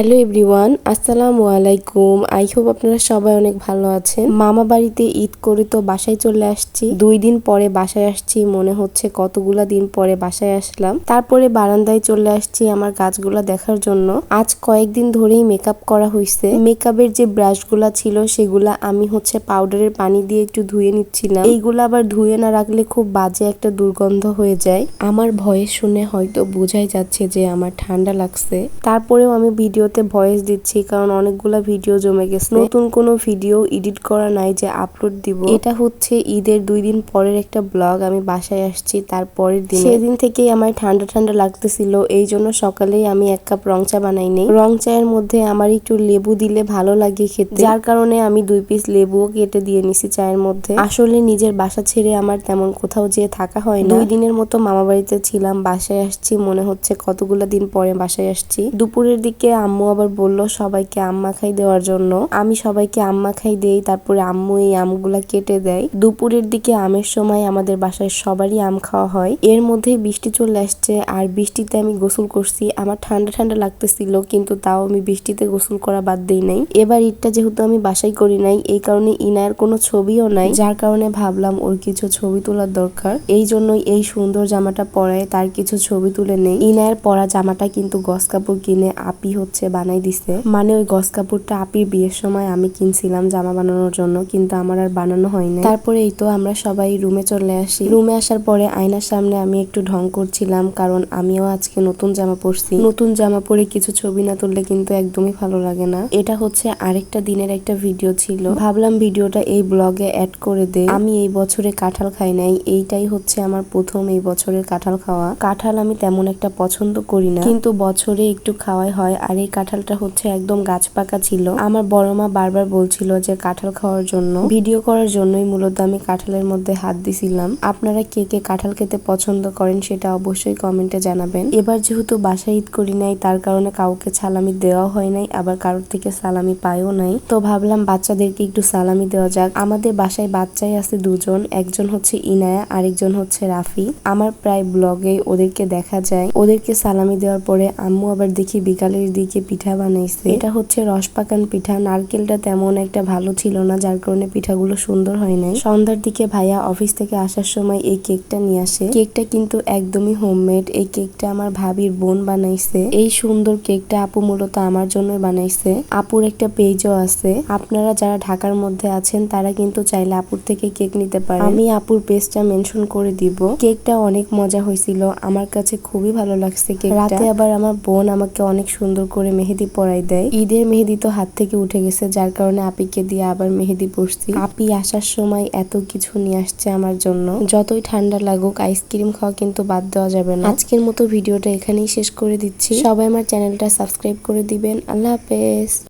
Hello everyone, আসসালামু আলাইকুম। I hope আপনারা সবাই অনেক ভালো আছেন। মামা বাড়িতে ঈদ করে তো বাসায় চলে আসছি। দুই দিন পরে বাসায় আসছি, মনে হচ্ছে কতগুলা দিন পরে বাসায় আসলাম। তারপরে বারান্দায় চলে আসছি আমার গাছগুলা দেখার জন্য। আজ কয়েকদিন ধরেই মেকআপ করা হয়েছে মেকআপের যে ব্রাশগুলা ছিল, সেগুলা আমি হচ্ছে পাউডারের পানি দিয়ে একটু ধুয়ে নিচ্ছিলাম। এইগুলা আবার ধুয়ে না রাখলে খুব বাজে একটা দুর্গন্ধ হয়ে যায়। আমার ভয়ে শুনে হয়তো বোঝাই যাচ্ছে যে আমার ঠান্ডা লাগছে। তারপরেও আমি ভিডিওতে ভয়েস দিচ্ছি, কারণ অনেকগুলা ভিডিও জমে গেছে। নতুন কোনো ভিডিও এডিট করা নাই যে আপলোড দিব। এটা হচ্ছে ঈদের দুই দিন পরের একটা ব্লগ, আমি বাসায় আসছি তারপরের দিন। সেদিন থেকেই আমার ঠান্ডা ঠান্ডা লাগতেছিল, এই জন্য সকালেই আমি এক কাপ রং চা বানাই নেই। রং চায়ের মধ্যে আমার একটু লেবু দিলে ভালো লাগে খেতে। যার কারণে আমি দুই পিস লেবুও কেটে দিয়ে নিছি চায়ের মধ্যে। আসলে নিজের বাসা ছেড়ে আমার তেমন কোথাও যেয়ে থাকা হয় না। দুই দিনের মতো মামা বাড়িতে ছিলাম, বাসায় আসছি, মনে হচ্ছে কতগুলো দিন পরে বাসায় আসছি। দুপুরের দিকে আম্মু আবার বলল, সবাইকে আম মাখাই দেওয়ার জন্য। আমি সবাইকে আম মাখাই দেই, তারপরে আম্মু এই আমগুলা কেটে দেয়। দুপুরের দিকে আমের সময় আমাদের বাসায় সবারই আম খাওয়া হয়। এর মধ্যে বৃষ্টি চলে আসছে, আর বৃষ্টিতে আমি গোসল করছি। আমার ঠান্ডা ঠান্ডা লাগতেছিল, কিন্তু তাও আমি বৃষ্টিতে গোসল করা বাদ দেই নাই। এবার ঈদটা যেহেতু আমি বাসাই করি নাই, এই কারণে ইনার কোনো ছবিও নাই। যার কারণে ভাবলাম ওর কিছু ছবি তোলার দরকার। এই জন্যই এই সুন্দর জামাটা পরায় তার কিছু ছবি তুলে নেই। ইনায়ের পরা জামাটা কিন্তু গস কাপড় কিনে আপি হচ্ছে বানাই দিছে। মানে ওই গস কাপড়টা আপির বিয়ের সময় আমি কিনছিলাম জামা বানানোর জন্য, কিন্তু আমার আর বানানো হয়নি তারপরে এই তো আমরা সবাই রুমে চলে আসি। রুমে আসার পরে আয়নার সামনে আমি একটু ঢং করছিলাম, কারণ আমিও আজকে নতুন জামা পরছি। নতুন জামা পরে কিছু ছবি না তুললে কিন্তু একদমই ভালো লাগে না। এটা হচ্ছে আরেকটা দিনের একটা ভিডিও ছিল। ভাবলাম ভিডিওটা এই ব্লগে অ্যাড করে দে আমি এই বছরে কাঁঠাল খাই নাই, এইটাই হচ্ছে আমার প্রথম এই বছরের কাঁঠাল খাওয়া। কাঁঠাল আমি তেমন একটা পছন্দ করি না, কিন্তু বছরে একটু খাওয়াই হয়। আর এই কাঁঠালটা হচ্ছে একদম গাছ পাকা ছিল। আমার বড় মা বারবার বলছিল যে কাঁঠাল খাওয়ার জন্য, ভিডিও করার জন্যই মূলত আমি কাঁঠালের মধ্যে হাত দিছিলাম। আপনারা কে কে কাঁঠাল খেতে পছন্দ করেন সেটা অবশ্যই কমেন্টে জানাবেন। এবার যেহেতু বাসা ঈদ করি নাই, তার কারণে কাউকে সালামি দেওয়া হয় নাই, আবার কারোর থেকে সালামি পাইও নাই। তো ভাবলাম বাচ্চাদেরকে একটু সালামি দেওয়া যাক। আমাদের বাসায় বাচ্চাই আছে দুজন, একজন হচ্ছে ইনায়া, আরেকজন হচ্ছে রাফি। আমার প্রায় ব্লগে ওদেরকে দেখা যায়। ওদেরকে সালামি দেওয়ার পরে আম্মু আবার দেখি বিকালের দিকে পিঠা বানাইছে এটা হচ্ছে রসপাকান পিঠা। নারকেলটা তেমন একটা ভালো ছিল না, যার কারণে পিঠাগুলো সুন্দর হয় নাই। সন্ধ্যার দিকে ভাইয়া অফিস থেকে আসার সময় এই কেকটা নিয়ে আসে। কেকটা কিন্তু একদমই হোমমেড। এই কেকটা আমার ভাবির বোন বানাইছে। এই সুন্দর কেকটা আপু মূলত আমার জন্যই বানাইছে। আপুর একটা পেজও আছে। আপনারা যারা ঢাকার মধ্যে আছেন, তারা কিন্তু চাইলে আপুর থেকে কেক নিতে পারেন। আমি আপুর পেজটা মেনশন করে দিব। কেকটা অনেক মজা হয়েছিল। আমার কাছে খুবই ভালো লাগছে কেক রাতে আবার আমার বোন আমাকে অনেক সুন্দর করে মেহেদি পরাই দেয়। ঈদের মেহেদি তো হাত থেকে উঠে গেছে, যার কারণে আপিকে দিয়ে আবার মেহেদি পরছি আপি আসার সময় এত কিছু নিয়ে আসছে আমার জন্য। যতই ঠান্ডা লাগুক, আইসক্রিম খাওয়া কিন্তু বাদ দেওয়া যাবে না। আজকের মতো ভিডিওটা এখানেই শেষ করে দিচ্ছি। সবাই আমার চ্যানেলটা সাবস্ক্রাইব করে দিবেন। আল্লাহ হাফেজ।